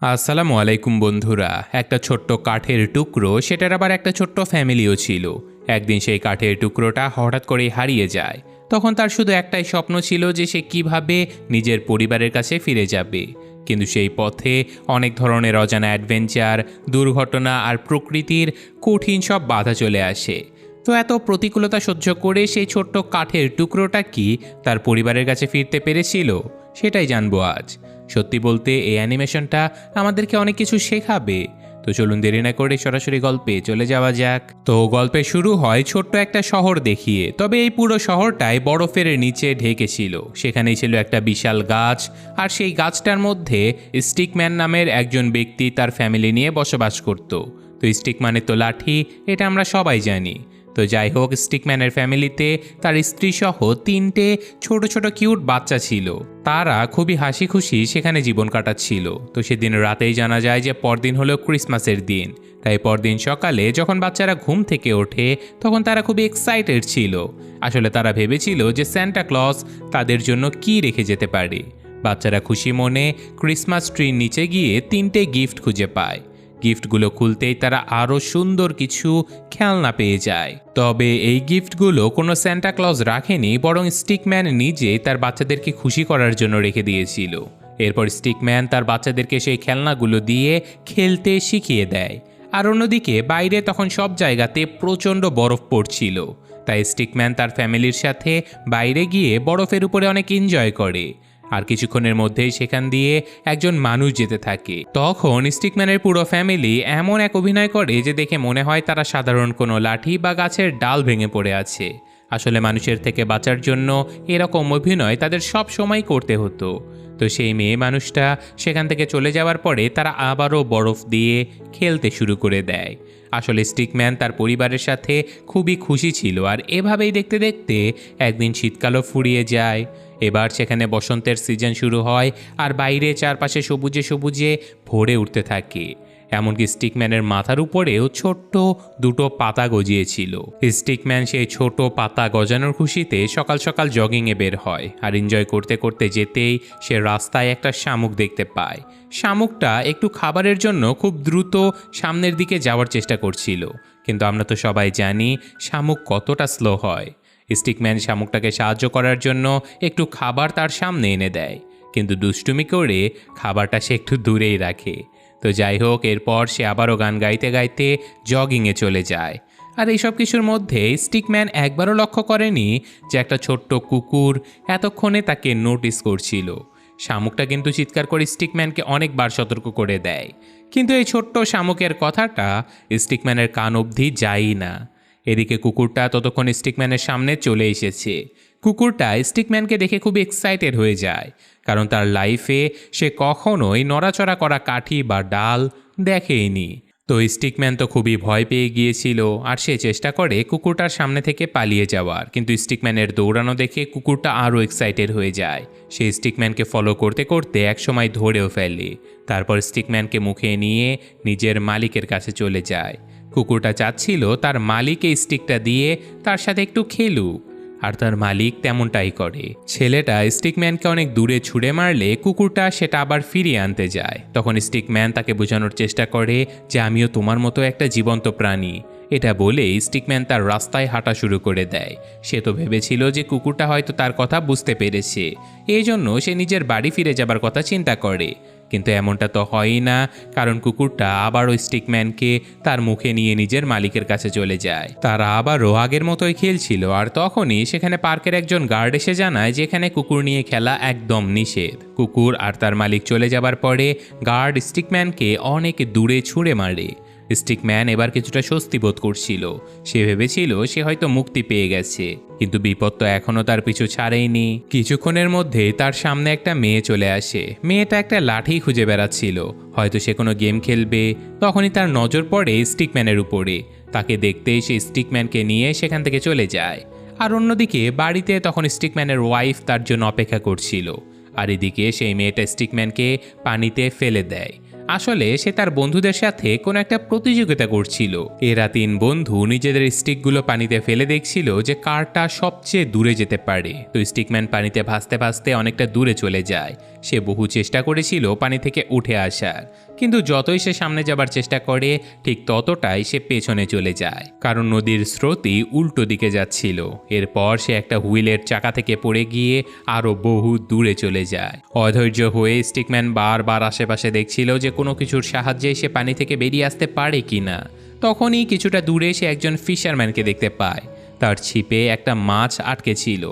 আসসালামু আলাইকুম বন্ধুরা, একটা ছোট্ট কাঠের টুকরো, সেটার আবার একটা ছোট্ট ফ্যামিলিও ছিল। একদিন সেই কাঠের টুকরোটা হঠাৎ করে হারিয়ে যায়। তখন তার শুধু একটাই স্বপ্ন ছিল যে সে কীভাবে নিজের পরিবারের কাছে ফিরে যাবে। কিন্তু সেই পথে অনেক ধরনের অজানা অ্যাডভেঞ্চার, দুর্ঘটনা আর প্রকৃতির কঠিন সব বাধা চলে আসে। তো এত প্রতিকূলতা সহ্য করে সেই ছোট্ট কাঠের টুকরোটা কি তার পরিবারের কাছে ফিরতে পেরেছিল? সেটাই জানব আজ। সত্যি বলতে এই অ্যানিমেশনটা আমাদেরকে অনেক কিছু শেখাবে। তো চলুন দেরি না করে সরাসরি গল্পে চলে যাওয়া যাক। তো গল্পে শুরু হয় ছোট্ট একটা শহর দেখিয়ে। তবে এই পুরো শহরটাই বরফের নিচে ঢেকেছিল সেখানেই ছিল একটা বিশাল গাছ আর সেই গাছটার মধ্যে স্টিকম্যান নামের একজন ব্যক্তি তার ফ্যামিলি নিয়ে বসবাস করত। তো স্টিক মানে তো লাঠি, এটা আমরা সবাই জানি। তো যাই হোক স্টিকম্যানের ফ্যামিলিতে তার স্ত্রী সহ তিনটে ছোট ছোট কিউট বাচ্চা ছিল। তারা খুবই হাসি খুশি সেখানে জীবন কাটাচ্ছিল। তো সেদিন রাতেই জানা যায় যে পরদিন হলো ক্রিসমাসের দিন। তাই পরদিন সকালে যখন বাচ্চারা ঘুম থেকে ওঠে, তখন তারা খুবই এক্সাইটেড ছিল। আসলে তারা ভেবেছিল যে স্যান্টা ক্লজ তাদের জন্য কি রেখে যেতে পারে। বাচ্চারা খুশি মনে ক্রিসমাস ট্রির নিচে গিয়ে তিনটে গিফট খুঁজে পায়। গিফটগুলো খুলতেই তারা আরও সুন্দর কিছু খেলনা পেয়ে যায়। তবে এই গিফটগুলো কোনো স্যান্টা ক্লজ রাখেনি, বরং স্টিকম্যান নিজে তার বাচ্চাদেরকে খুশি করার জন্য রেখে দিয়েছিল। এরপর স্টিকম্যান তার বাচ্চাদেরকে সেই খেলনাগুলো দিয়ে খেলতে শিখিয়ে দেয়। আর অন্যদিকে বাইরে তখন সব জায়গাতে প্রচণ্ড বরফ পড়ছিল। তাই স্টিকম্যান তার ফ্যামিলির সাথে বাইরে গিয়ে বরফের উপরে অনেক এনজয় করে। আর কিছুক্ষণের মধ্যেই সেখান দিয়ে একজন মানুষ যেতে থাকে। তখন স্টিকম্যানের পুরো ফ্যামিলি এমন এক অভিনয় করে যে দেখে মনে হয় তারা সাধারণ কোনো লাঠি বা গাছের ডাল ভেঙে পড়ে আছে। আসলে মানুষের থেকে বাঁচার জন্য এরকম অভিনয় তাদের সব সময় করতে হতো। তো সেই মেয়ে মানুষটা সেখান থেকে চলে যাওয়ার পরে তারা আবারও বরফ দিয়ে খেলতে শুরু করে দেয়। আসলে স্টিকম্যান তার পরিবারের সাথে খুবই খুশি ছিল আর এভাবেই দেখতে দেখতে একদিন শীতকালও ফুরিয়ে যায়। এবার সেখানে বসন্তের সিজন শুরু হয় আর বাইরে চারপাশে সবুজে সবুজে ভরে উঠতে থাকে। এমনকি স্টিকম্যানের মাথার উপরেও ছোট্ট দুটো পাতা গজিয়েছিল। স্টিকম্যান সেই ছোট পাতা গজানোর খুশিতে সকাল সকাল জগিংয়ে বের হয় আর এনজয় করতে করতে যেতেই সে রাস্তায় একটা শামুক দেখতে পায়। শামুকটা একটু খাবারের জন্য খুব দ্রুত সামনের দিকে যাওয়ার চেষ্টা করছিল। কিন্তু আমরা তো সবাই জানি, শামুক কতটা স্লো হয়। স্টিকম্যান শামুকটাকে সাহায্য করার জন্য একটু খাবার তার সামনে এনে দেয়। কিন্তু দুষ্টুমি করে খাবারটা সে একটু দূরেই রাখে। তো যাই হোক, এরপর সে আবারও গান গাইতে গাইতে জগিংয়ে চলে যায়। আর এইসব কিছুর মধ্যে স্টিকম্যান একবারও লক্ষ্য করেনি যে একটা ছোট্ট কুকুর এতক্ষণে তাকে নোটিস করছিল। শামুকটা কিন্তু চিৎকার করে স্টিকম্যানকে অনেকবার সতর্ক করে দেয়। কিন্তু এই ছোট্ট শামুকের কথাটা স্টিকম্যানের কান অবধি যায়ই না। এদিকে কুকুরটা ততক্ষণ স্টিকম্যানের সামনে চলে এসেছে। কুকুরটা স্টিকম্যানকে দেখে খুব এক্সাইটেড হয়ে যায়, কারণ তার লাইফে সে কখনোই নড়াচড়া করা কাঠি বা ডাল দেখেইনি। তো স্টিকম্যান তো খুবই ভয় পেয়ে গিয়েছিল আর সে চেষ্টা করে কুকুরটার সামনে থেকে পালিয়ে যাওয়ার, কিন্তু স্টিকম্যানের দৌড়ানো দেখে কুকুরটা আরও এক্সাইটেড হয়ে যায়। সে স্টিকম্যানকে ফলো করতে করতে একসময় ধরেও ফেলে, তারপর স্টিকম্যানকে মুখে নিয়ে নিজের মালিকের কাছে চলে যায়। কুকুরটা চাচ্ছিল তার মালিক এই স্টিকটা দিয়ে তার সাথে একটু খেলুক, আর তার মালিক তেমনটাই করে। ছেলেটা স্টিকম্যানকে অনেক দূরে ছুঁড়ে মারলে কুকুরটা সেটা আবার ফিরিয়ে আনতে যায়। তখন স্টিকম্যান তাকে বোঝানোর চেষ্টা করে যে, আমিও তোমার মতো একটা জীবন্ত প্রাণী। এটা বলে স্টিকম্যান তার রাস্তায় হাঁটা শুরু করে দেয়। সে তো ভেবেছিল যে, কুকুরটা হয়তো তার কথা বুঝতে পেরেছে। এই জন্য সে নিজের বাড়ি ফিরে যাবার কথা চিন্তা করে। কিন্তু এমনটা তো হয়ই না, কারণ কুকুরটা আবারও স্টিকম্যানকে তার মুখে নিয়ে নিজের মালিকের কাছে চলে যায়। তারা আবারও আগের মতোই খেলছিল, আর তখনই সেখানে পার্কের একজন গার্ড এসে জানায় যে এখানে কুকুর নিয়ে খেলা একদম নিষেধ। কুকুর আর তার মালিক চলে যাবার পরে গার্ড স্টিকম্যানকে অনেক দূরে ছুঁড়ে মারে। স্টিকম্যান এবার কিছুটা স্বস্তি বোধ করছিল। সে ভেবেছিল সে হয়তো মুক্তি পেয়ে গেছে, কিন্তু বিপদ তো এখনও তার পিছু ছাড়েইনি। কিছুক্ষণের মধ্যে তার সামনে একটা মেয়ে চলে আসে। মেয়েটা একটা লাঠি খুঁজে বেড়াচ্ছিল। হয়তো সে কোনো গেম খেলবে, তখনই তার নজর পড়ে স্টিকম্যানের উপরে। তাকে দেখতেই সে স্টিকম্যানকে নিয়ে সেখান থেকে চলে যায়। আর অন্যদিকে বাড়িতে তখন স্টিকম্যানের ওয়াইফ তার জন্য অপেক্ষা করছিল। আর এদিকে সেই মেয়েটা স্টিকম্যানকে পানিতে ফেলে দেয়। আসলে সে তার বন্ধুদের সাথে কোনো একটা প্রতিযোগিতা করছিল। এরা তিন বন্ধু নিজেদের স্টিকগুলো পানিতে ফেলে দেখছিল যে কারটা সবচেয়ে দূরে যেতে পারে। তো স্টিকম্যান পানিতে ভাসতে ভাসতে অনেকটা দূরে চলে যায়। সে বহু চেষ্টা করেছিল পানি থেকে উঠে আসার। কিন্তু যতই সে সামনে যাবার চেষ্টা করে, ঠিক ততটাই সে পেছনে চলে যায়। কারণ নদীর স্রোতই উল্টো দিকে যাচ্ছিল। এরপর সে একটা হুইলের চাকা থেকে পড়ে গিয়ে আরও বহু দূরে চলে যায়। অধৈর্য হয়ে স্টিকম্যান বারবার আশেপাশে দেখছিল যে কোনো কিছুর সাহায্যে সে পানি থেকে বেরিয়ে আসতে পারে কি না তখনই কিছুটা দূরে সে একজন ফিশারম্যানকে দেখতে পায়। তার ছিপে একটা মাছ আটকে ছিল।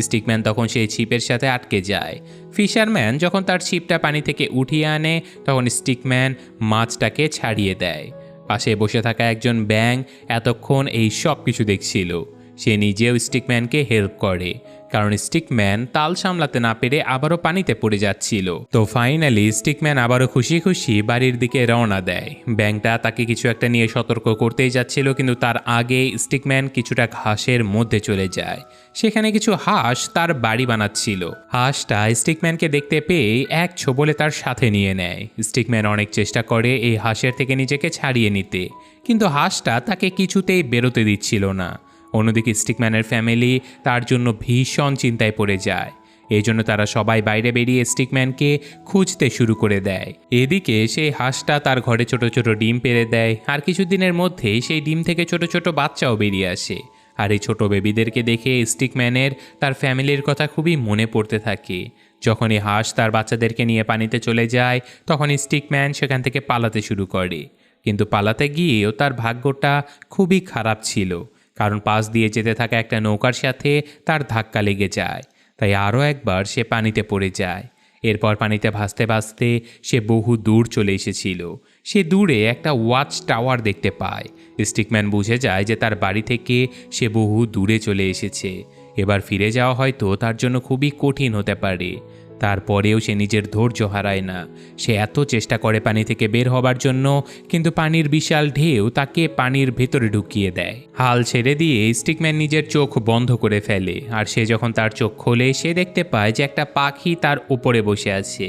স্টিকম্যান তখন সেই ছিপের সাথে আটকে যায়। ফিশারম্যান যখন তার ছিপটা পানি থেকে উঠিয়ে আনে, তখন স্টিকম্যান মাছটাকে ছাড়িয়ে দেয়। পাশে বসে থাকা একজন ব্যাং এতক্ষণ এই সব কিছু দেখছিল। সে নিজেও স্টিকম্যানকে হেল্প করে, কারণ স্টিকম্যান তাল সামলাতে না পেরে আবারও পানিতে পড়ে যাচ্ছিল। তো ফাইনালি স্টিকম্যান আবারও খুশি খুশি বাড়ির দিকে রওনা দেয়। ব্যাংকটা তাকে কিছু একটা নিয়ে সতর্ক করতেই যাচ্ছিল, কিন্তু তার আগে স্টিকম্যান কিছুটা ঘাসের মধ্যে চলে যায়। সেখানে কিছু হাঁস তার বাড়ি বানাচ্ছিল। হাঁসটা স্টিকম্যানকে দেখতে পেয়ে এক ছোবলে তার সাথে নিয়ে নেয়। স্টিকম্যান অনেক চেষ্টা করে এই হাঁসের থেকে নিজেকে ছাড়িয়ে নিতে, কিন্তু হাঁসটা তাকে কিছুতেই বেরোতে দিচ্ছিল না। অন্যদিকে স্টিকম্যানের ফ্যামিলি তার জন্য ভীষণ চিন্তায় পড়ে যায়। এই জন্য তারা সবাই বাইরে বেরিয়ে স্টিকম্যানকে খুঁজতে শুরু করে দেয়। এদিকে সেই হাঁসটা তার ঘরে ছোট ছোট ডিম পেরে দেয়। আর কিছুদিনের মধ্যেই সেই ডিম থেকে ছোট ছোট বাচ্চাও বেরিয়ে আসে। আর এই ছোট বেবিদেরকে দেখে স্টিকম্যানের তার ফ্যামিলির কথা খুবই মনে পড়তে থাকে। যখনই হাঁস তার বাচ্চাদেরকে নিয়ে পানিতে চলে যায়, তখন স্টিকম্যান সেখান থেকে পালাতে শুরু করে। কিন্তু পালাতে গিয়েও তার ভাগ্যটা খুবই খারাপ ছিল। কারণ পাশ দিয়ে যেতে থাকা একটা নৌকার সাথে তার ধাক্কা লেগে যায়। তাই আরও একবার সে পানিতে পড়ে যায়। এরপর পানিতে ভাসতে ভাসতে সে বহু দূর চলে এসেছিল। সে দূরে একটা ওয়াচ টাওয়ার দেখতে পায়। স্টিকম্যান বুঝে যায় যে তার বাড়ি থেকে সে বহু দূরে চলে এসেছে। এবার ফিরে যাওয়া হয়তো তার জন্য খুবই কঠিন হতে পারে। তারপরেও সে নিজের ধৈর্য হারায় না। সে এত চেষ্টা করে পানি থেকে বের হবার জন্য, কিন্তু পানির বিশাল ঢেউ তাকে পানির ভেতরে ঢুকিয়ে দেয়। হাল ছেড়ে দিয়ে স্টিকম্যান নিজের চোখ বন্ধ করে ফেলে, আর সে যখন তার চোখ খোলে, সে দেখতে পায় যে একটা পাখি তার উপরে বসে আছে।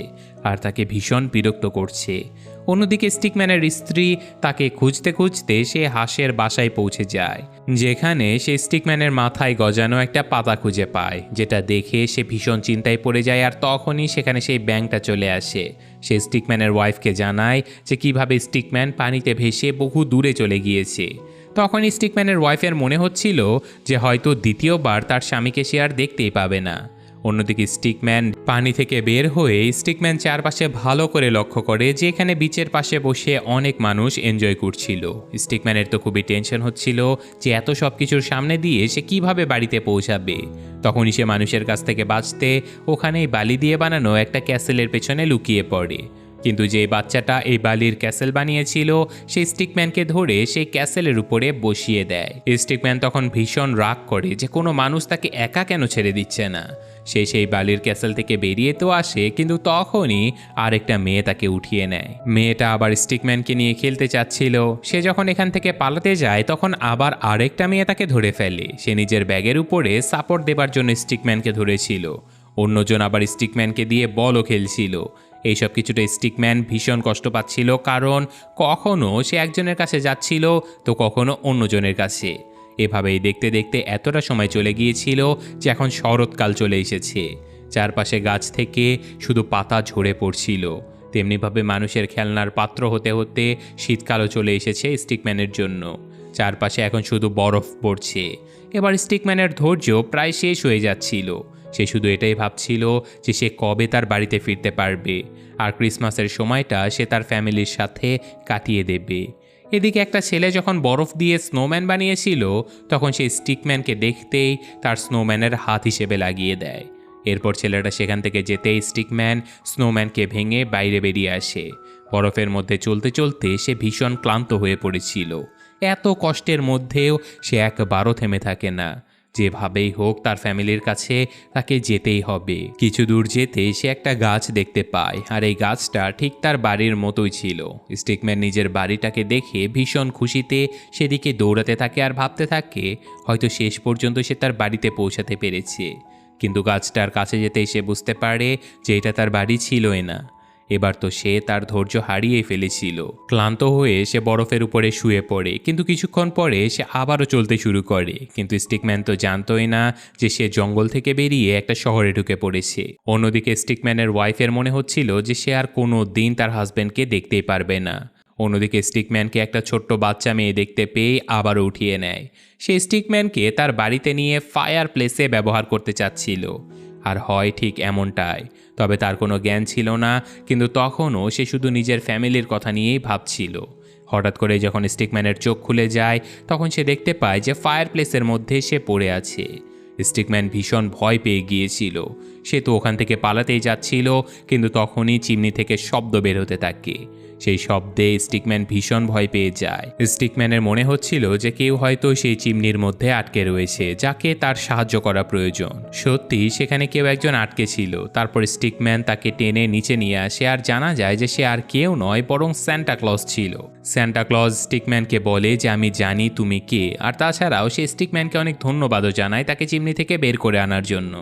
আর তাকে ভীষণ বিরক্ত করছে। অন্যদিকে স্টিকম্যানের স্ত্রী তাকে খুঁজতে খুঁজতে সে হাঁসের বাসায় পৌঁছে যায়, যেখানে সে স্টিকম্যানের মাথায় গজানো একটা পাতা খুঁজে পায়, যেটা দেখে সে ভীষণ চিন্তায় পড়ে যায় আর তখনই সেখানে সেই ব্যাংকটা চলে আসে। সে স্টিকম্যানের ওয়াইফকে জানায় যে কীভাবে স্টিকম্যান পানিতে ভেসে বহু দূরে চলে গিয়েছে। তখন স্টিকম্যানের ওয়াইফের মনে হচ্ছিল যে হয়তো দ্বিতীয়বার তার স্বামীকে সে আর দেখতেই পাবে না। অন্যদিকে স্টিকম্যান পানি থেকে বের হয়ে স্টিকম্যান চারপাশে ভালো করে লক্ষ্য করে যে এখানে বিচের পাশে বসে অনেক মানুষ এনজয় করছিল। স্টিকম্যানের তো খুবই টেনশন হচ্ছিল যে এত সব কিছুর সামনে দিয়ে সে কীভাবে বাড়িতে পৌঁছাবে। তখনই সে মানুষের কাছ থেকে বাঁচতে ওখানেই বালি দিয়ে বানানো একটা ক্যাসেলের পেছনে লুকিয়ে পড়ে। কিন্তু যে বাচ্চাটা এই বালির ক্যাসেল বানিয়েছিল সেই স্টিকম্যানকে ধরে সেই ক্যাসেলের উপরে বসিয়ে দেয়। স্টিকম্যান তখন ভীষণ রাগ করে যে কোনো মানুষ তাকে একা কেন ছেড়ে দিচ্ছে না। সে সেই বালির ক্যাসেল থেকে বেরিয়ে তো আসে, কিন্তু তখনই আরেকটা মেয়ে তাকে উঠিয়ে নেয়। মেয়েটা আবার স্টিকম্যানকে নিয়ে খেলতে চাচ্ছিল। সে যখন এখান থেকে পালাতে যায়, তখন আবার আরেকটা মেয়ে তাকে ধরে ফেলে। সে নিজের ব্যাগের উপরে সাপোর্ট দেবার জন্য স্টিকম্যানকে ধরেছিল। অন্যজন আবার স্টিকম্যানকে দিয়ে বলও খেলছিল। এইসব কিছুটা স্টিকম্যান ভীষণ কষ্ট পাচ্ছিল, কারণ কখনো সে একজনের কাছে যাচ্ছিল, তো কখনো অন্যজনের কাছে। এভাবেই দেখতে দেখতে এতটা সময় চলে গিয়েছিল যে এখন শরৎকাল চলে এসেছে। চারপাশে গাছ থেকে শুধু পাতা ঝরে পড়ছিল। তেমনিভাবে মানুষের খেলনার পাত্র হতে হতে শীতকালও চলে এসেছে স্টিকম্যানের জন্য। চারপাশে এখন শুধু বরফ পড়ছে। এবার স্টিকম্যানের ধৈর্য প্রায় শেষ হয়ে যাচ্ছিল। সে শুধু এটাই ভাবছিল যে সে কবে তার বাড়িতে ফিরতে পারবে। আর ক্রিসমাসের সময়টা সে তার ফ্যামিলির সাথে কাটিয়ে দেবে। এদিকে একটা ছেলে যখন বরফ দিয়ে স্নোম্যান বানিয়েছিল, তখন সে স্টিকম্যানকে দেখতেই তার স্নোম্যানের হাত হিসেবে লাগিয়ে দেয়। এরপর ছেলেটা সেখান থেকে যেতেই স্টিকম্যান স্নোম্যানকে ভেঙে বাইরে বেরিয়ে আসে। বরফের মধ্যে চলতে চলতে সে ভীষণ ক্লান্ত হয়ে পড়েছিল। এত কষ্টের মধ্যেও সে একবারও থেমে থাকে না। যেভাবেই হোক তার ফ্যামিলির কাছে তাকে যেতেই হবে। কিছু দূর যেতে সে একটা গাছ দেখতে পায়, আর এই গাছটা ঠিক তার বাড়ির মতোই ছিল। স্টিকম্যান নিজের বাড়িটাকে দেখে ভীষণ খুশিতে সেদিকে দৌড়াতে থাকে আর ভাবতে থাকে, হয়তো শেষ পর্যন্ত সে তার বাড়িতে পৌঁছাতে পেরেছে। কিন্তু গাছটার কাছে যেতেই সে বুঝতে পারে যে এটা তার বাড়ি ছিলই না। এবার তো সে তার ধৈর্য হারিয়ে ফেলেছিল। ক্লান্ত হয়ে সে বরফের উপরে শুয়ে পড়ে, কিন্তু কিছুক্ষণ পরে সে আবারও চলতে শুরু করে। কিন্তু স্টিকম্যান তো জানতোই না যে সে জঙ্গল থেকে বেরিয়ে একটা শহরে ঢুকে পড়েছে। অন্যদিকে স্টিকম্যানের ওয়াইফের মনে হচ্ছিল যে সে আর কোনো দিন তার হাজব্যান্ডকে দেখতেই পারবে না। অন্যদিকে স্টিকম্যানকে একটা ছোট্ট বাচ্চা মেয়ে দেখতে পেয়ে আবারও উঠিয়ে নেয়। সে স্টিকম্যানকে তার বাড়িতে নিয়ে ফায়ার প্লেসে ব্যবহার করতে চাচ্ছিল। আর হয় ঠিক এমনটাই। তবে তার কোনো জ্ঞান ছিল না, কিন্তু তখনও সে শুধু নিজের ফ্যামিলির কথা নিয়েই ভাবছিল। হঠাৎ করে যখন স্টিকম্যানের চোখ খুলে যায়, তখন সে দেখতে পায় যে ফায়ার প্লেসের মধ্যে সে পড়ে আছে। স্টিকম্যান ভীষণ ভয় পেয়ে গিয়েছিল। সে তো ওখান থেকে পালাতেই যাচ্ছিল, কিন্তু তখনই চিমনি থেকে শব্দ বের হতে থাকে। সেই শব্দে স্টিকম্যান ভীষণ ভয় পেয়ে যায়। স্টিকম্যানের মনে হচ্ছিল যে কেউ হয়তো সেই চিমনির মধ্যে আটকে রয়েছে, যাকে তার সাহায্য করা প্রয়োজন। সত্যি, সেখানে কেউ একজন আটকে ছিল। তারপর স্টিকম্যান তাকে টেনে নিচে নিয়ে আসে, আর জানা যায় যে সে আর কেউ নয়, বরং স্যান্টা ক্লজ ছিল। স্যান্টা ক্লজ স্টিকম্যানকে বলে যে, আমি জানি তুমি কে। আর তাছাড়াও সে স্টিকম্যানকে অনেক ধন্যবাদও জানায় তাকে চিমনি থেকে বের করে আনার জন্য।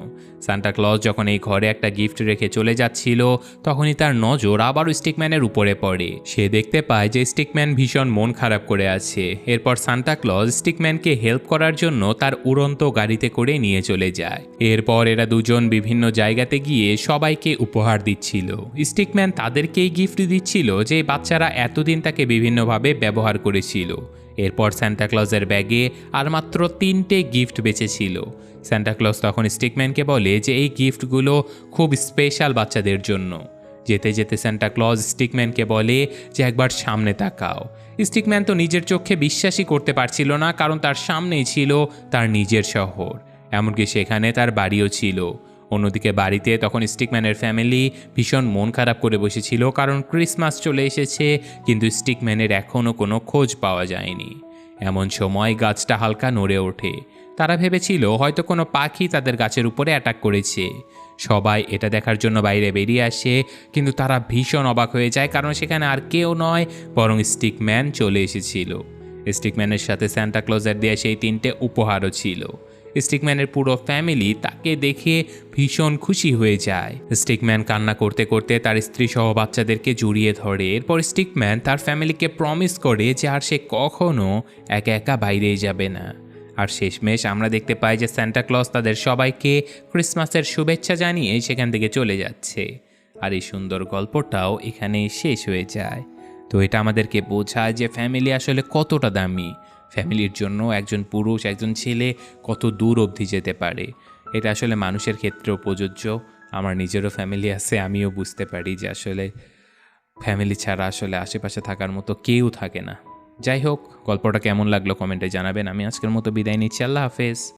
সান্টা ক্লজ যখন এই ঘরে একটা গিফট রেখে চলে যাচ্ছিল, তখনই তার নজর আবারও স্টিকম্যানের উপরে পড়ে। সে দেখতে পায় যে স্টিকম্যান ভীষণ মন খারাপ করে আছে। এরপর সান্টা ক্লজ স্টিকম্যানকে হেল্প করার জন্য তার উড়ন্ত গাড়িতে করে নিয়ে চলে যায়। এরপর এরা দুজন বিভিন্ন জায়গাতে গিয়ে সবাইকে উপহার দিচ্ছিল। স্টিকম্যান তাদেরকেই গিফট দিচ্ছিল যে বাচ্চারা এতদিন তাকে বিভিন্নভাবে ব্যবহার করেছিল। এরপর স্যান্টাক্লজের ব্যাগে আর মাত্র তিনটে গিফট বেঁচেছিল। স্যান্টাক্লজ তখন স্টিকম্যানকে বলে যে এই গিফটগুলো খুব স্পেশাল বাচ্চাদের জন্য। যেতে যেতে স্যান্টা ক্লজ স্টিকম্যানকে বলে যে একবার সামনে তাকাও। স্টিকম্যান তো নিজের চোখে বিশ্বাসই করতে পারছিল না, কারণ তার সামনেই ছিল তার নিজের শহর। এমনকি সেখানে তার বাড়িও ছিল। অন্যদিকে বাড়িতে তখন স্টিকম্যানের ফ্যামিলি ভীষণ মন খারাপ করে বসেছিল কারণ ক্রিসমাস চলে এসেছে, কিন্তু স্টিকম্যানের এখনও কোনো খোঁজ পাওয়া যায়নি। এমন সময় গাছটা হালকা নড়ে ওঠে। তারা ভেবেছিল হয়তো কোনো পাখি তাদের গাছের উপরে অ্যাটাক করেছে। সবাই এটা দেখার জন্য বাইরে বেরিয়ে আসে, কিন্তু তারা ভীষণ অবাক হয়ে যায় কারণ সেখানে আর কেউ নয়, বরং স্টিকম্যান চলে এসেছিল। স্টিকম্যানের সাথে স্যান্টা ক্লোজের দেওয়া সেই তিনটে উপহারও ছিল। স্টিকম্যানের পুরো ফ্যামিলি তাকে দেখে ভীষণ খুশি হয়ে যায়। স্টিকম্যান কান্না করতে করতে তার স্ত্রী সহ বাচ্চাদেরকে জড়িয়ে ধরে। এরপর স্টিকম্যান তার ফ্যামিলিকে প্রমিস করে যে আর সে কখনো একা একা বাইরেই যাবে না। আর শেষমেশ আমরা দেখতে পাই যে ক্লজ তাদের সবাইকে ক্রিসমাসের শুভেচ্ছা জানিয়ে সেখান থেকে চলে যাচ্ছে। আর এই সুন্দর গল্পটাও এখানেই শেষ হয়ে যায়। তো এটা আমাদেরকে বোঝায় যে ফ্যামিলি আসলে কতটা দামি। ফ্যামিলির জন্য একজন পুরুষ, একজন ছেলে কত দূর অবধি যেতে পারে? এটা আসলে মানুষের ক্ষেত্রেও প্রযোজ্য। আমার নিজেরও ফ্যামিলি আছে, আমিও বুঝতে পারি যে আসলে ফ্যামিলি ছাড়া আসলে আশেপাশে থাকার মতো কেউ থাকে না। যাই হোক, গল্পটা কেমন লাগল কমেন্টে জানাবেন। আমি আজকের মতো বিদায় নিচ্ছি। আল্লাহ হাফেজ।